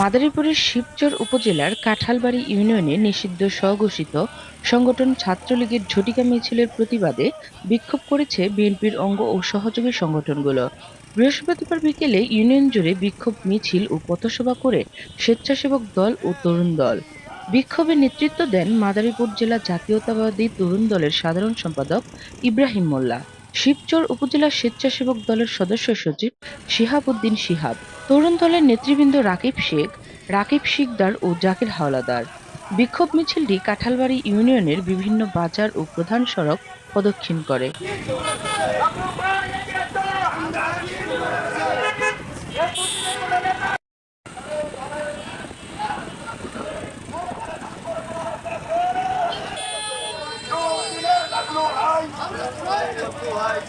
মাদারীপুরের শিবচর উপজেলার কাঁঠালবাড়ি ইউনিয়নে নিষিদ্ধ স্বঘোষিত সংগঠন ছাত্রলীগের ঝটিকা মিছিলের প্রতিবাদে বিক্ষোভ করেছে বিএনপির অঙ্গ ও সহযোগী সংগঠনগুলো। বৃহস্পতিবার বিকেলে ইউনিয়ন জুড়ে বিক্ষোভ, মিছিল ও পথসভা করে স্বেচ্ছাসেবক দল ও তরুণ দল। বিক্ষোভে নেতৃত্ব দেন মাদারীপুর জেলা জাতীয়তাবাদী তরুণ দলের সাধারণ সম্পাদক ইব্রাহিম মোল্লা। শিবচর উপজেলা স্বেচ্ছাসেবক দলের সদস্য সচিব শিহাব উদ্দিন শিহাব, তরুণ দলের নেতৃবৃন্দ রাকিব শেখ, রাকিব শিকদার ও জাকির হাওলাদার। বিক্ষোভ মিছিলটি কাঁঠালবাড়ি ইউনিয়নের বিভিন্ন বাজার ও প্রধান সড়ক প্রদক্ষিণ করে।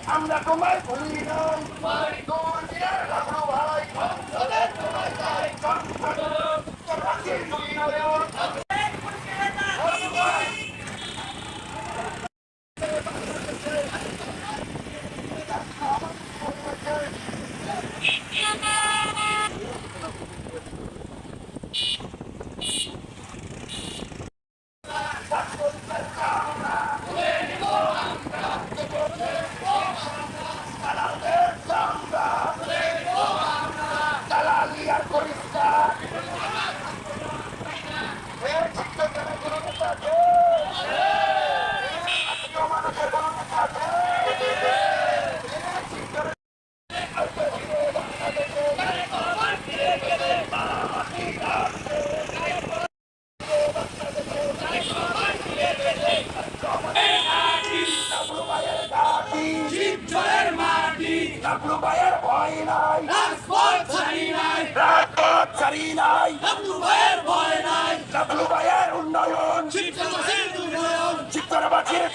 আমরা তোমায় ভুলি নাই ডাবলু ভাইয়ের ভয় নাই। রাজপথ ছাড়ি নাই। ডাবলু ভাইয়ের উন্নয়ন। চিত্তরবাচির দুই নয়ন চিত্তরবাচির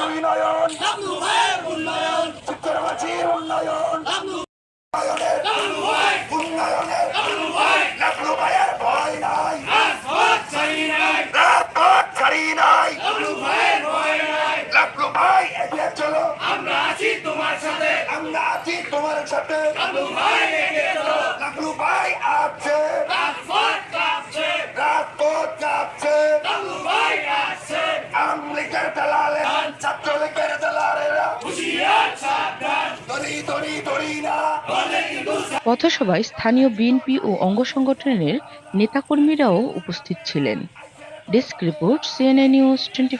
উন্নয়ন। উন্নয়নের উন্নয়নের। ডাবলু ভাইয়ের ভয় নাই। রাজপথ ছাড়ি নাই। ডাবলু ভাই এগিয়ে চলো। আমরা আছি তোমার সাথে। আমরা আছি তোমার সাথে। ভাই আছে রাজপথ কাঁপছে। রাজপথ কাঁপছে। ডাবলু ভাই আসছে। আমলিকের দালালে ছাত্রলীগের দালালেরা। দড়ি দড়ি দড়ি না। পথসভায় স্থানীয় বিএনপি ও অঙ্গ সংগঠনের নেতাকর্মীরাও উপস্থিত ছিলেন। Desk report CNA news twenty